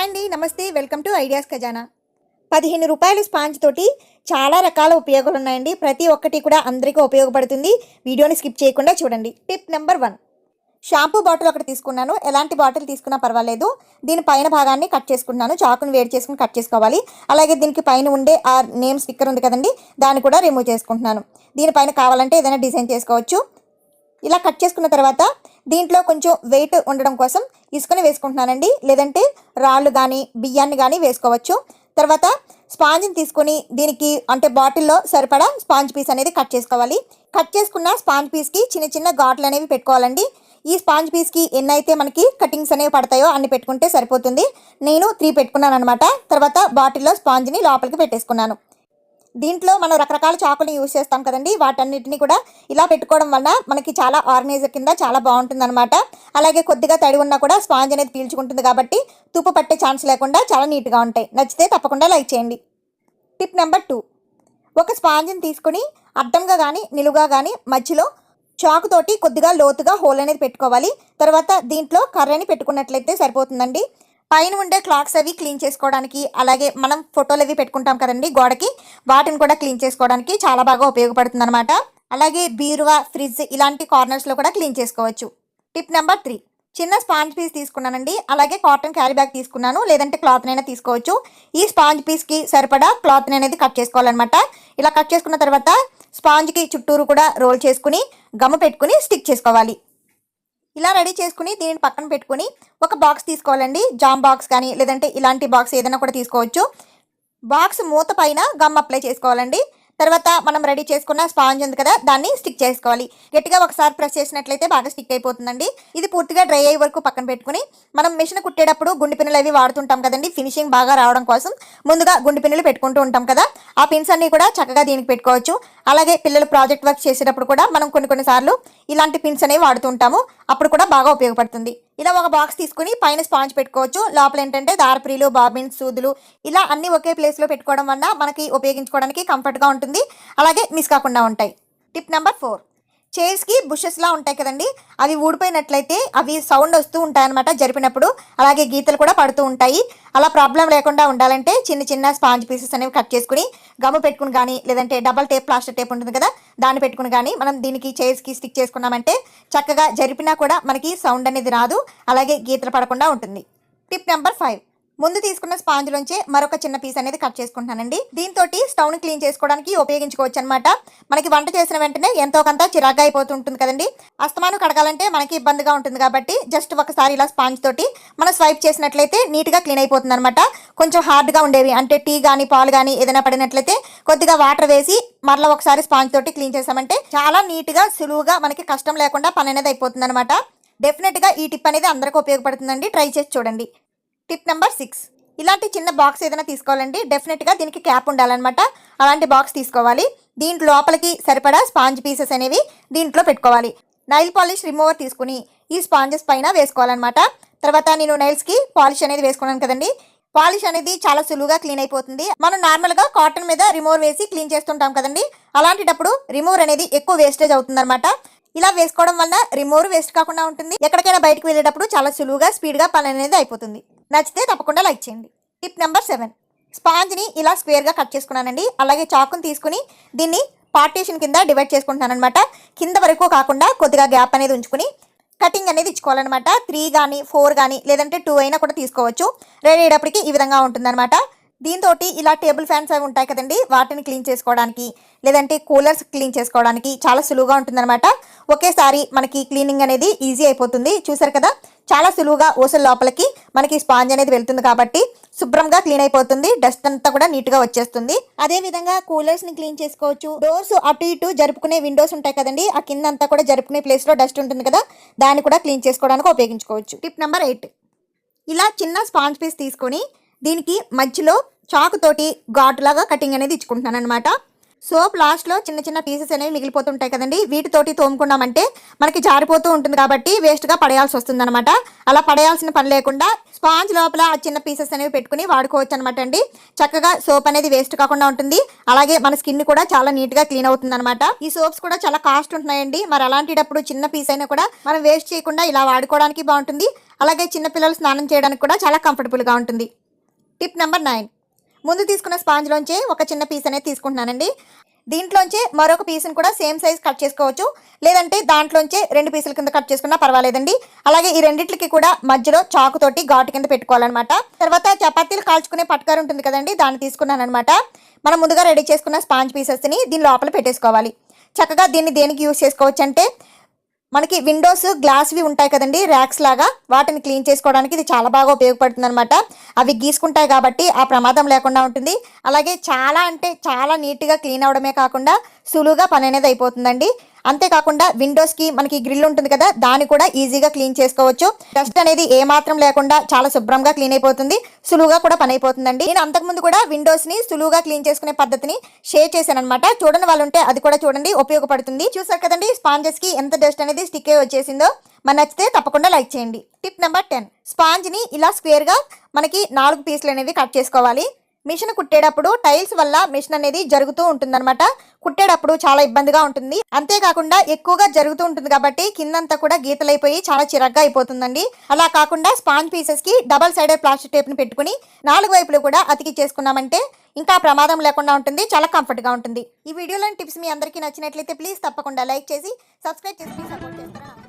Hi అండి నమస్తే. Welcome to ideas ఖజానా. పదిహేను రూపాయల స్పాంజ్ తోటి చాలా రకాల ఉపయోగాలు ఉన్నాయండి. ప్రతి ఒక్కటి కూడా అందరికీ ఉపయోగపడుతుంది. వీడియోని స్కిప్ చేయకుండా చూడండి. Tip number one. Shampoo bottle ఒకటి తీసుకున్నాను. ఎలాంటి బాటిల్ తీసుకున్నా పర్వాలేదు. దీని పైన భాగాన్ని కట్ చేసుకుంటున్నాను చాకుని వేడి చేసుకుని కట్ చేసుకోవాలి. అలాగే దీనికి పైన ఉండే ఆ నేమ్ స్టిక్కర్ ఉంది కదండి దాన్ని కూడా రిమూవ్ చేసుకుంటున్నాను. దీనిపైన కావాలంటే ఏదైనా డిజైన్ చేసుకోవచ్చు. ఇలా కట్ చేసుకున్న తర్వాత దీంట్లో కొంచెం వెయిట్ ఉండడం కోసం ఇసుకని వేసుకుంటున్నానండి. లేదంటే రాళ్ళు కానీ బియ్యాన్ని కానీ వేసుకోవచ్చు. తర్వాత స్పాంజ్ని తీసుకొని దీనికి అంటే బాటిల్లో సరిపడా స్పాంజ్ పీస్ అనేది కట్ చేసుకోవాలి. కట్ చేసుకున్న స్పాంజ్ పీస్కి చిన్న చిన్న ఘాట్లు అనేవి పెట్టుకోవాలండి. ఈ స్పాంజ్ పీస్కి ఎన్నైతే మనకి కటింగ్స్ అనేవి పడతాయో అన్ని పెట్టుకుంటే సరిపోతుంది. నేను త్రీ పెట్టుకున్నాను అనమాట తర్వాత బాటిల్లో స్పాంజ్ని లోపలికి పెట్టేసుకున్నాను. దీంట్లో మనం రకరకాల చాకులు యూజ్ చేస్తాం కదండి. వాటన్నిటిని కూడా ఇలా పెట్టుకోవడం వల్ల మనకి చాలా ఆర్గనైజర్ కింద చాలా బాగుంటుంది అనమాట అలాగే కొద్దిగా తడి ఉన్నా కూడా స్పాంజ్ అనేది పీల్చుకుంటుంది కాబట్టి తుప్పు పట్టే ఛాన్స్ లేకుండా చాలా నీట్గా ఉంటాయి. నచ్చితే తప్పకుండా లైక్ చేయండి. టిప్ నెంబర్ టూ ఒక స్పాంజ్ని తీసుకొని అడ్డంగా కానీ నిలువుగా కానీ మధ్యలో చాకుతోటి కొద్దిగా లోతుగా హోల్ అనేది పెట్టుకోవాలి. తర్వాత దీంట్లో కర్రని పెట్టుకున్నట్లయితే సరిపోతుందండి. పైన ఉండే క్లాక్స్ అవి క్లీన్ చేసుకోవడానికి అలాగే మనం ఫోటోలు అవి పెట్టుకుంటాం కదండి గోడకి వాటిని కూడా క్లీన్ చేసుకోవడానికి చాలా బాగా ఉపయోగపడుతుంది అనమాట అలాగే బీరువా ఫ్రిడ్జ్ ఇలాంటి కార్నర్స్లో కూడా క్లీన్ చేసుకోవచ్చు. Tip number three. చిన్న స్పాంజ్ పీస్ తీసుకున్నానండి. అలాగే కాటన్ క్యారీ బ్యాగ్ తీసుకున్నాను. లేదంటే క్లాత్ తీసుకోవచ్చు. ఈ స్పాంజ్ పీస్కి సరిపడా క్లాత్ని అనేది కట్ చేసుకోవాలన్నమాట. ఇలా కట్ చేసుకున్న తర్వాత స్పాంజ్కి చుట్టూరు కూడా రోల్ చేసుకుని గమ్ము పెట్టుకుని స్టిక్ చేసుకోవాలి. ఇలా రెడీ చేసుకుని దీనిని పక్కన పెట్టుకుని ఒక బాక్స్ తీసుకోవాలండి. జామ్ బాక్స్ కానీ లేదంటే ఇలాంటి బాక్స్ ఏదైనా కూడా తీసుకోవచ్చు. బాక్స్ మూత పైన గమ్ అప్లై చేసుకోవాలండి. తర్వాత మనం రెడీ చేసుకున్న స్పాంజ్ ఉంది కదా దాన్ని స్టిక్ చేసుకోవాలి. గట్టిగా ఒకసారి ప్రెస్ చేసినట్లయితే బాగా స్టిక్ అయిపోతుందండి. ఇది పూర్తిగా డ్రై అయ్యే వరకు పక్కన పెట్టుకుని మనం మిషన్ కుట్టేటప్పుడు గుండె పిన్నులు అవి వాడుతుంటాం కదండి ఫినిషింగ్ బాగా రావడం కోసం. ముందుగా గుండె పిన్నులు పెట్టుకుంటూ ఉంటాం కదా ఆ పిన్స్ అన్ని కూడా చక్కగా దీనికి పెట్టుకోవచ్చు. అలాగే పిల్లలు ప్రాజెక్ట్ వర్క్ చేసేటప్పుడు కూడా మనం కొన్ని కొన్నిసార్లు ఇలాంటి పిన్స్ అనేవి వాడుతుంటాము అప్పుడు కూడా బాగా ఉపయోగపడుతుంది. ఇలా ఒక బాక్స్ తీసుకుని పైన స్పాంజ్ పెట్టుకోవచ్చు. లోపల ఏంటంటే దారప్రీలు బాబిన్స్ సూదులు ఇలా అన్ని ఒకే ప్లేస్లో పెట్టుకోవడం వల్ల మనకి ఉపయోగించుకోవడానికి కంఫర్ట్గా ఉంటుంది. అలాగే మిస్ కాకుండా ఉంటాయి. టిప్ నెంబర్ ఫోర్ చైర్స్కి బుషెస్లా ఉంటాయి కదండి. అవి ఊడిపోయినట్లయితే అవి సౌండ్ వస్తూ ఉంటాయన్నమాట జరిపినప్పుడు. అలాగే గీతలు కూడా పడుతూ ఉంటాయి. అలా ప్రాబ్లం లేకుండా ఉండాలంటే చిన్న చిన్న స్పాంజ్ పీసెస్ అనేవి కట్ చేసుకుని గమ్ము పెట్టుకుని కానీ లేదంటే డబల్ టేప్ ప్లాస్టర్ టేప్ ఉంటుంది కదా దాన్ని పెట్టుకుని కానీ మనం దీనికి చైర్స్కి స్టిక్ చేసుకున్నామంటే చక్కగా జరిపినా కూడా మనకి సౌండ్ అనేది రాదు. అలాగే గీతలు పడకుండా ఉంటుంది. టిప్ నెంబర్ ఫైవ్ ముందు తీసుకున్న స్పాంజ్ నుంచి మరొక చిన్న పీస్ అనేది కట్ చేసుకుంటానండి. దీంతో స్టవ్ని క్లీన్ చేసుకోవడానికి ఉపయోగించుకోవచ్చు అనమాట మనకి వంట చేసిన వెంటనే ఎంతో కొంత చిరాగ్గా అయిపోతుంటుంది కదండి. అస్తమాను కడగాలంటే మనకి ఇబ్బందిగా ఉంటుంది కాబట్టి జస్ట్ ఒకసారి ఇలా స్పాంజ్ తోటి మనం స్వైప్ చేసినట్లయితే నీట్గా క్లీన్ అయిపోతుంది అనమాట కొంచెం హార్డ్గా ఉండేవి అంటే టీ కానీ పాలు కానీ ఏదైనా పడినట్లయితే కొద్దిగా వాటర్ వేసి మరలా ఒకసారి స్పాంజ్ తోటి క్లీన్ చేసామంటే చాలా నీట్గా సులువుగా మనకి కష్టం లేకుండా పని అనేది అయిపోతుంది అనమాట డెఫినెట్గా ఈ టిప్ అనేది అందరికీ ఉపయోగపడుతుందండి. ట్రై చేసి చూడండి. Tip number six. ఇలాంటి చిన్న బాక్స్ ఏదైనా తీసుకోవాలండి డెఫినెట్గా దీనికి క్యాప్ ఉండాలన్నమాట. అలాంటి బాక్స్ తీసుకోవాలి. దీంట్లో లోపలికి సరిపడా స్పాంజ్ పీసెస్ అనేవి దీంట్లో పెట్టుకోవాలి. నైల్ పాలిష్ రిమూవర్ తీసుకుని ఈ స్పాంజెస్ పైన వేసుకోవాలన్నమాట. తర్వాత నేను నైల్స్కి పాలిష్ అనేది వేసుకున్నాను కదండి. పాలిష్ అనేది చాలా సులువుగా క్లీన్ అయిపోతుంది. మనం నార్మల్గా కాటన్ మీద రిమూవర్ వేసి క్లీన్ చేస్తుంటాం కదండి. అలాంటిటప్పుడు రిమూవర్ అనేది ఎక్కువ వేస్టేజ్ అవుతుందన్నమాట. ఇలా వేసుకోవడం వల్ల రిమోర్ వేస్ట్ కాకుండా ఉంటుంది. ఎక్కడికైనా బయటకు వెళ్ళేటప్పుడు చాలా సులువుగా స్పీడ్గా పని అనేది అయిపోతుంది. నచ్చితే తప్పకుండా లైక్ చేయండి. Tip number seven. స్పాంజ్ని ఇలా స్క్వేర్గా కట్ చేసుకున్నానండి. అలాగే చాకుని తీసుకుని దీన్ని పార్టీషన్ కింద డివైడ్ చేసుకుంటున్నాను అనమాట కింద వరకు కాకుండా కొద్దిగా గ్యాప్ అనేది ఉంచుకుని కటింగ్ అనేది ఇచ్చుకోవాలన్నమాట. త్రీ కానీ ఫోర్ కానీ లేదంటే టూ అయినా కూడా తీసుకోవచ్చు. రెడీ అయ్యేటప్పటికి ఈ విధంగా ఉంటుందన్నమాట. దీంతో ఇలా టేబుల్ ఫ్యాన్స్ అవి ఉంటాయి కదండి వాటిని క్లీన్ చేసుకోవడానికి లేదంటే కూలర్స్ క్లీన్ చేసుకోవడానికి చాలా సులువుగా ఉంటుందన్నమాట. ఒకేసారి మనకి క్లీనింగ్ అనేది ఈజీ అయిపోతుంది. చూసారు కదా చాలా సులువుగా ఓసల లోపలికి మనకి స్పాంజ్ అనేది వెళ్తుంది కాబట్టి శుభ్రంగా క్లీన్ అయిపోతుంది. డస్ట్ అంతా కూడా నీట్గా వచ్చేస్తుంది. అదే విధంగా కూలర్స్ని క్లీన్ చేసుకోవచ్చు. డోర్స్ అటు ఇటు జరుపుకునే విండోస్ ఉంటాయి కదండి ఆ కింద అంతా కూడా జరుపుకునే ప్లేస్లో డస్ట్ ఉంటుంది కదా దాన్ని కూడా క్లీన్ చేసుకోవడానికి ఉపయోగించుకోవచ్చు. Tip number eight. ఇలా చిన్న స్పాంజ్ పీస్ తీసుకొని దీనికి మధ్యలో చాకుతోటి ఘాటులాగా కటింగ్ అనేది ఇచ్చుకుంటున్నాను అనమాట సోప్ లాస్ట్లో చిన్న చిన్న పీసెస్ అనేవి మిగిలిపోతుంటాయి కదండి. వీటితోటి తోముకున్నామంటే మనకి జారిపోతూ ఉంటుంది కాబట్టి వేస్ట్గా పడేయాల్సి వస్తుంది అనమాట అలా పడేయాల్సిన పని లేకుండా స్పాంజ్ లోపల ఆ చిన్న పీసెస్ అనేవి పెట్టుకుని వాడుకోవచ్చు అనమాట అండి. చక్కగా సోప్ అనేది వేస్ట్ కాకుండా ఉంటుంది. అలాగే మన స్కిన్ కూడా చాలా నీట్గా క్లీన్ అవుతుంది అనమాట ఈ సోప్స్ కూడా చాలా కాస్ట్ ఉంటున్నాయండి. మరి అలాంటిటప్పుడు చిన్న పీస్ అయినా కూడా మనం వేస్ట్ చేయకుండా ఇలా వాడుకోవడానికి బాగుంటుంది. అలాగే చిన్నపిల్లలు స్నానం చేయడానికి కూడా చాలా కంఫర్టబుల్గా ఉంటుంది. టిప్ నెంబర్ నైన్ ముందు తీసుకున్న స్పాంజ్లోంచే ఒక చిన్న పీస్ అనేది తీసుకుంటున్నానండి. దీంట్లోంచే మరొక పీస్ని కూడా సేమ్ సైజ్ కట్ చేసుకోవచ్చు. లేదంటే దాంట్లోంచే రెండు పీసుల కింద కట్ చేసుకున్నా పర్వాలేదండి. అలాగే ఈ రెండిట్లకి కూడా మధ్యలో చాకుతోటి ఘాటు కింద పెట్టుకోవాలన్నమాట. తర్వాత చపాతీలు కాల్చుకునే పట్కారు ఉంటుంది కదండి దాన్ని తీసుకున్నాను అనమాట మనం ముందుగా రెడీ చేసుకున్న స్పాంజ్ పీసెస్ని దీని లోపల పెట్టేసుకోవాలి. చక్కగా దీన్ని దేనికి యూస్ చేసుకోవచ్చు అంటే మనకి విండోస్ గ్లాస్వి ఉంటాయి కదండి ర్యాక్స్ లాగా. వాటిని క్లీన్ చేసుకోవడానికి ఇది చాలా బాగా ఉపయోగపడుతుంది అనమాట అవి గీసుకుంటాయి కాబట్టి ఆ ప్రమాదం లేకుండా ఉంటుంది. అలాగే చాలా అంటే చాలా నీట్గా క్లీన్ అవడమే కాకుండా సులువుగా పని అనేది అయిపోతుందండి. అంతేకాకుండా విండోస్కి మనకి గ్రిల్ ఉంటుంది కదా దాన్ని కూడా ఈజీగా క్లీన్ చేసుకోవచ్చు. డస్ట్ అనేది ఏ మాత్రం లేకుండా చాలా శుభ్రంగా క్లీన్ అయిపోతుంది సులువుగా కూడా పని అయిపోతుందండి. నేను అంతకుముందు కూడా విండోస్ని సులువుగా క్లీన్ చేసుకునే పద్ధతిని షేర్ చేశాను అనమాట చూడని వాళ్ళు ఉంటే అది కూడా చూడండి ఉపయోగపడుతుంది. చూసారు కదండి స్పాంజెస్కి ఎంత డస్ట్ అనేది స్టిక్ అయి వచ్చేసిందో? మన నచ్చితే తప్పకుండా లైక్ చేయండి. Tip number ten. స్పాంజ్ని ఇలా స్క్వేర్గా మనకి నాలుగు పీసులు అనేవి కట్ చేసుకోవాలి. మిషన్ కుట్టేటప్పుడు టైల్స్ వల్ల మిషన్ అనేది జరుగుతూ ఉంటుందన్నమాట. కుట్టేటప్పుడు చాలా ఇబ్బందిగా ఉంటుంది. అంతేకాకుండా ఎక్కువగా జరుగుతూ ఉంటుంది కాబట్టి కిందంతా కూడా గీతలైపోయి చాలా చిరగ్గా అయిపోతుందండి. అలా కాకుండా స్పాంజ్ పీసెస్కి డబల్ సైడెడ్ ప్లాస్టిక్ టేప్ని పెట్టుకుని నాలుగు వైపులు కూడా అతికి చేసుకున్నామంటే ఇంకా ప్రమాదం లేకుండా ఉంటుంది. చాలా కంఫర్ట్గా ఉంటుంది. ఈ వీడియోలోని టిప్స్ మీ అందరికీ నచ్చినట్లయితే ప్లీజ్ తప్పకుండా లైక్ చేసి సబ్స్క్రైబ్ చేసి సపోర్ట్ చేస్తారా?